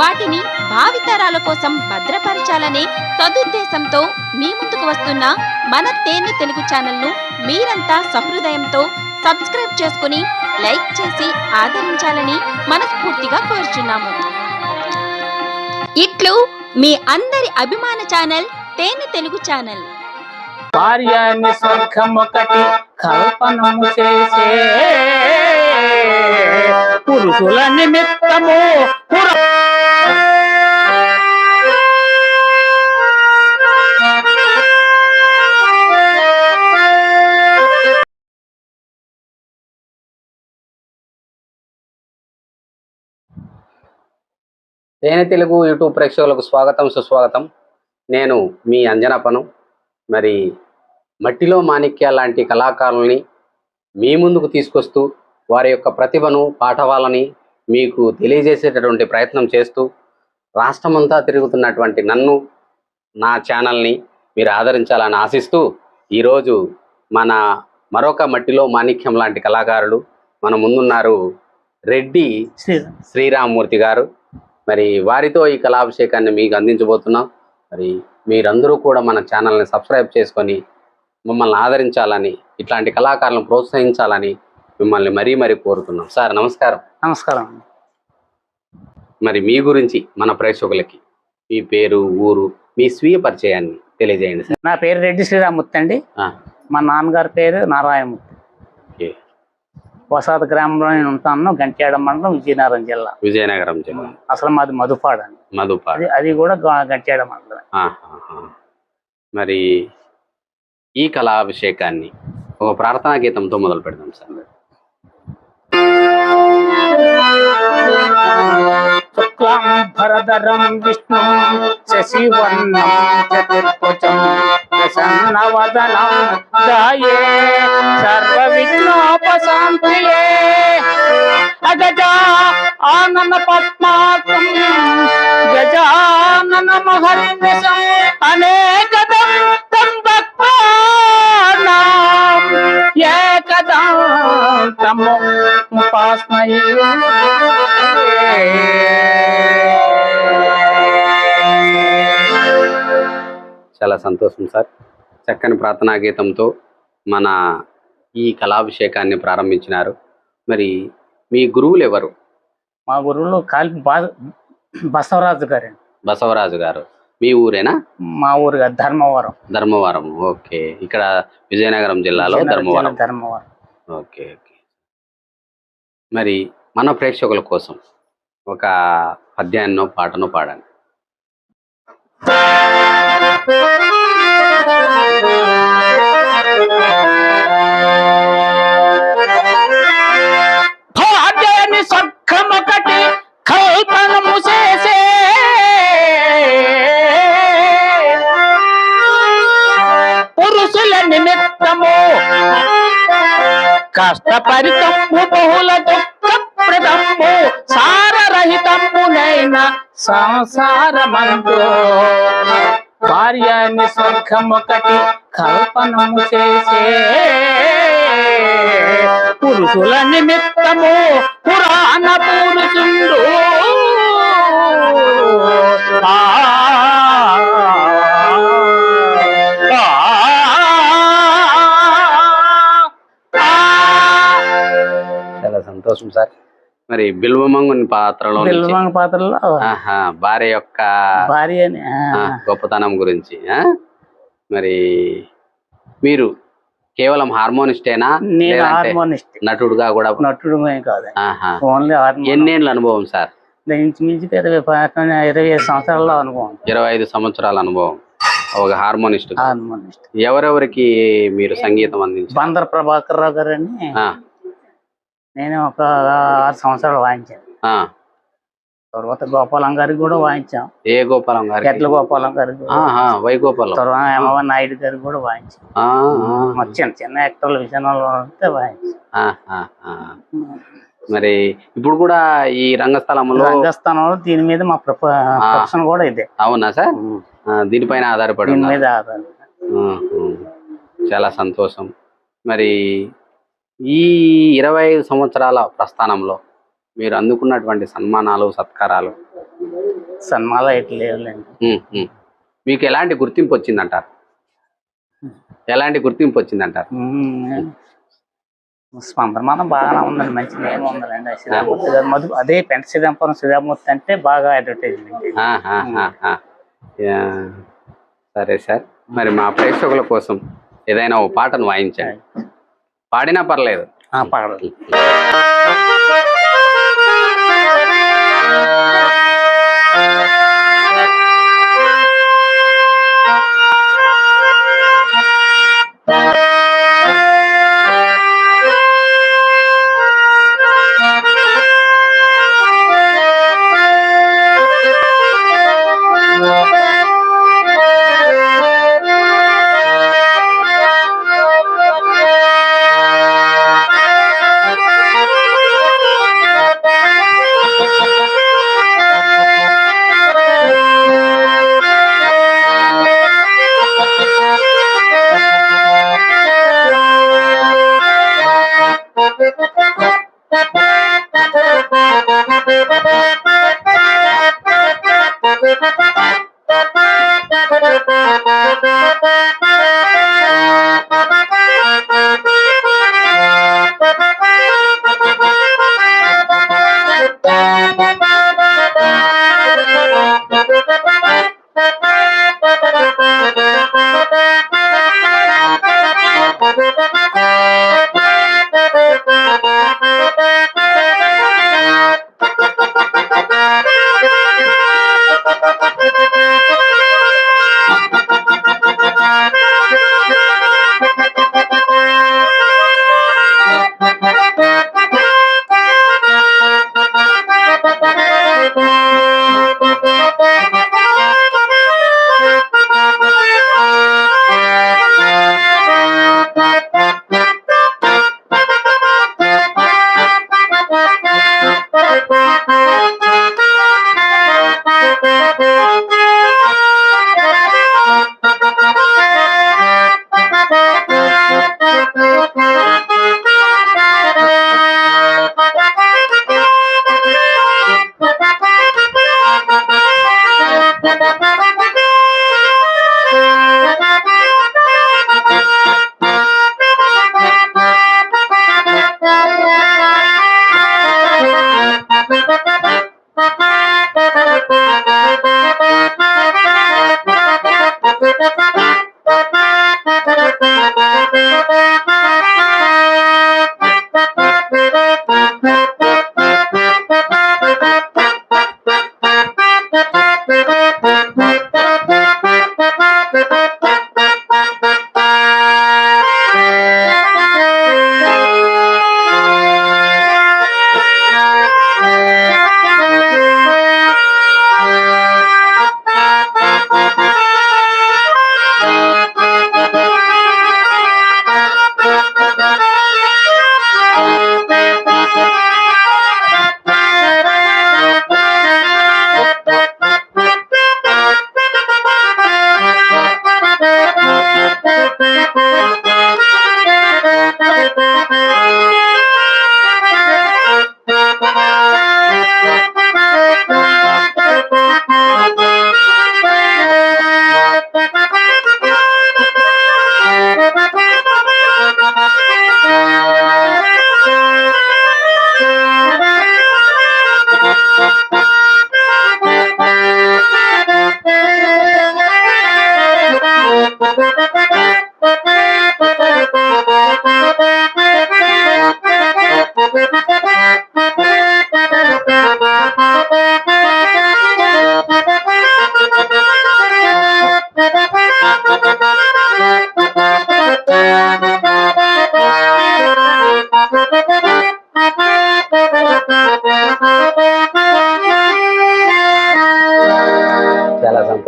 వాటిని భావితరాల కోసం భద్రపరచాలనే సదుద్దేశంతో మీ ముందుకు వస్తున్న మన తేనె తెలుగు ఛానల్ను మీరంతా సహృదయంతో సబ్స్క్రైబ్ చేసుకుని లైక్ చేసి ఆదరించాలని మనస్ఫూర్తిగా కోరుచున్నాము. ఇట్లు మీ అందరి అభిమాన ఛానల్ తేనె తెలుగు ఛానల్. భార్యాన్ని స్వర్గం ఒకటి కల్పనము చేసే పురుషుల నిమిత్తము పుర తేనె తెలుగు యూట్యూబ్ ప్రేక్షకులకు స్వాగతం సుస్వాగతం. నేను మీ అంజనపను మరి మట్టిలో మాణిక్య లాంటి కళాకారుల్ని మీ ముందుకు తీసుకొస్తూ వారి యొక్క ప్రతిభను పాఠవాలని మీకు తెలియజేసేటటువంటి ప్రయత్నం చేస్తూ రాష్ట్రమంతా తిరుగుతున్నటువంటి నన్ను నా ఛానల్ని మీరు ఆదరించాలని ఆశిస్తూ ఈరోజు మన మరొక మట్టిలో మాణిక్యం లాంటి కళాకారులు మన ముందున్నారు రెడ్డి శ్రీరామమూర్తి గారు. మరి వారితో ఈ కళాభిషేకాన్ని మీకు అందించబోతున్నాం. మరి మీరందరూ కూడా మన ఛానల్ని సబ్స్క్రైబ్ చేసుకొని మమ్మల్ని ఆదరించాలని ఇట్లాంటి కళాకారులను ప్రోత్సహించాలని మిమ్మల్ని మరీ మరీ కోరుతున్నాం. సార్ నమస్కారం. నమస్కారం మరి మీ గురించి మన ప్రేక్షకులకి మీ పేరు ఊరు మీ స్వీయ పరిచయాన్ని తెలియజేయండి సార్. నా పేరు రెడ్డి శ్రీరామూర్తి అండి. మా నాన్నగారి పేరు నారాయణమూర్తి. వసాద గ్రామంలో నేను ఉంటాను గంట్యాడ మండలం విజయనగరం జిల్లా. విజయనగరం జిల్లా. అసలు మాది మధుపాడ మధుపాడు. అది కూడా గంట్యాడ మండలం. మరి ఈ కళాభిషేకాన్ని ఒక ప్రార్థనా గీతంతో మొదలు పెడదాం సార్. శుక్లం భరదరం విష్ణు శశివర్ణం చతుర్భుజం ప్రసన్నవదనం దాయే. సర్వ విఘ్నోపశాంతియే అగజా ఆనన పద్మాకం గజానన మహర్నిశం అనేక తం భక్తానాం. ఏకదం చాలా సంతోషం సార్. చక్కని ప్రార్థనా గీతంతో మన ఈ కళాభిషేకాన్ని ప్రారంభించినారు. మరి మీ గురువులు ఎవరు మా గురువులు కాలి బసవరాజు గారండి బసవరాజు గారు. మీ ఊరేనా? మా ఊరు కాదు, ధర్మవరం. ధర్మవరం. ఓకే. ఇక్కడ విజయనగరం జిల్లాలో ధర్మవరం. ధర్మవరం. Okay okay. మరి మన ప్రేక్షకుల కోసం ఒక పద్యాన్నో పాటనో పాడండి. సంసారమందు. భార్యాన్ని స్వర్గమొకటి కల్పనము చేసే పురుషుల నిమిత్తము పురాణ పురుషుండు ఆ, చాలా సంతోషం సార్. మరి బిల్వమంగుని పాత్రలో నుంచి, బిల్వంగ పాత్రలో? భార్య యొక్క భార్య అని గొప్పతనం గురించి? మరి మీరు కేవలం హార్మోనిస్టేనా? నేను హార్మోనిస్ట్. నటుడుగా కూడా? నటుడు కాదు. ఓన్లీ హార్మోన్ ఎన్నేళ్ళ అనుభవం సార్? ఇంచుమించు ఇరవై ఇరవై ఐదు సంవత్సరాల అనుభవం. ఇరవై ఐదు సంవత్సరాల అనుభవం. ఒక హార్మోనిస్ట్. హార్మోనిస్ట్. ఎవరెవరికి మీరు సంగీతం అందించారు? బందర్ ప్రభాకర్ రావు గారని ఆ, నేను ఒక ఆరు సంవత్సరాలు వాయించాను. ఆ, తర్వాత గోపాలం గారికి కూడా వాయించాం. ఏ గోపాలం గారికి? ఎట్ల గోపాలం గారికి వై గోపాలం. తర్వాత హేమవన్ నాయుడు గారికి కూడా వాయించాం. చిన్న చిన్న యాక్టర్లు ఉంటే వాయించాం. మరి ఇప్పుడు కూడా ఈ రంగస్థలంలో రంగస్థానంలో దీని మీద మా ప్రొఫ- ప్రొఫెషన్ కూడా ఇదే. అవునా సార్? దీనిపైన ఆధారపడి దీని మీద ఆధారం ఆహా. చాలా సంతోషం. మరి ఈ ఇరవై ఐదు సంవత్సరాల ప్రస్థానంలో మీరు అందుకున్నటువంటి సన్మానాలు సత్కారాలు? సన్మాల ఇట్లా లేవులేండి. మీకు ఎలాంటి గుర్తింపు వచ్చిందంటారు? ఎలాంటి గుర్తింపు వచ్చిందంటారు? మాత్రం బాగానే ఉందండి. మంచి నేమ్ ఉందండి. ఆ శ్రీరామూర్తి గారు మధు అదే పెంట శ్రీరామపురం శ్రీరామూర్తి అంటే బాగా అడ్వర్టైజ్మెంట్. సరే సార్. మరి మా ప్రేక్షకుల కోసం ఏదైనా ఓ పాటను వాయించండి. పాడినా పర్లేదు పగడదు Thank you. Thank you.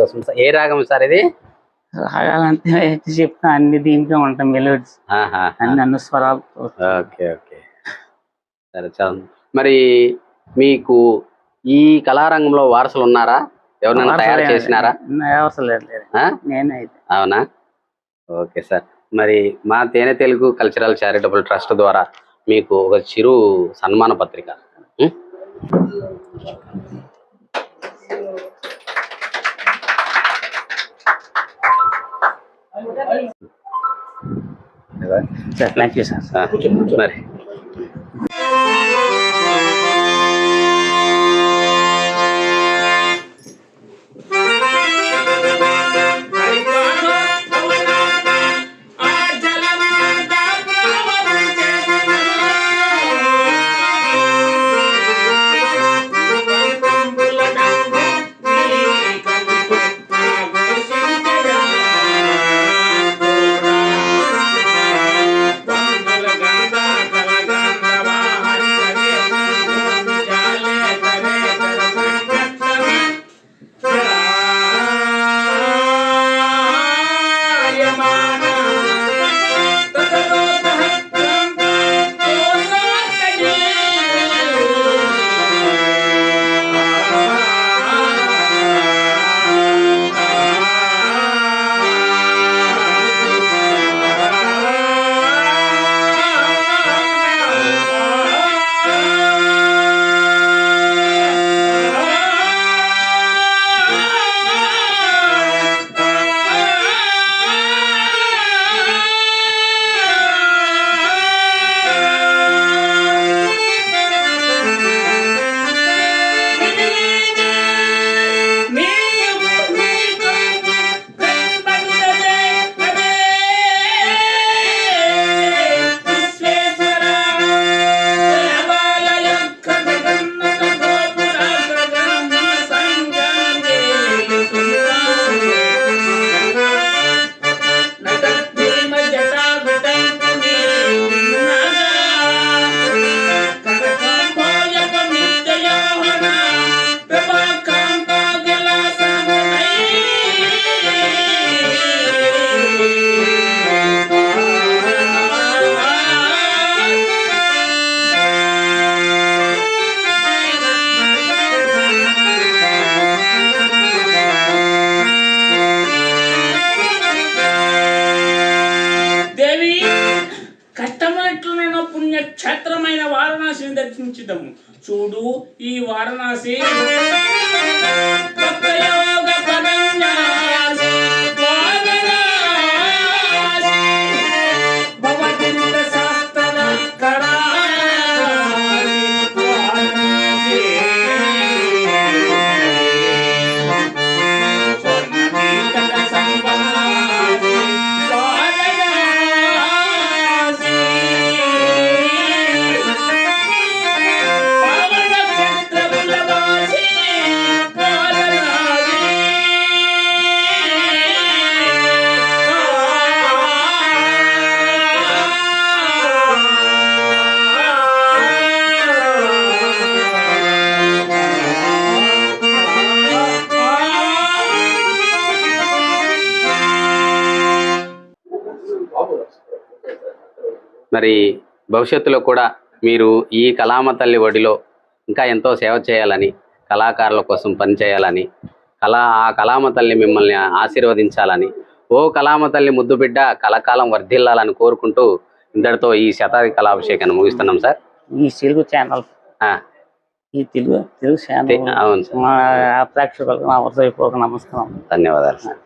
కోసం. ఏ రాగం సార్ ఇది? రాగాలంటే చెప్తా అన్ని దీంట్లో ఉంటాయి మెలోడీస్. అన్ని అన్ని స్వరాలతో ఓకే ఓకే. సరే చాలా. మరి మీకు ఈ కళారంగంలో వారసులు ఉన్నారా? ఎవరైనా తయారు చేసినారా? అవునా? Okay sir. మరి మా తేనె తెలుగు కల్చరల్ చారిటబుల్ ట్రస్ట్ ద్వారా మీకు ఒక చిరు సన్మాన పత్రిక. थैंक यू सर सर మరి భవిష్యత్తులో కూడా మీరు ఈ కళామ తల్లి ఒడిలో ఇంకా ఎంతో సేవ చేయాలని కళాకారుల కోసం పనిచేయాలని కళా ఆ కళామ తల్లి మిమ్మల్ని ఆశీర్వదించాలని ఓ కళామ తల్లి ముద్దు బిడ్డ కలకాలం వర్ధిల్లాలని కోరుకుంటూ ఇంతటితో ఈ శతాది కళాభిషేకాన్ని ముగిస్తున్నాం సార్. ఈ తెలుగు ఛానల్. ఈ తెలుగు తెలుగు ఛానల్. అవును సార్. ప్రేక్షకులకు నా హృదయపూర్వక నమస్కారం. ధన్యవాదాలు సార్.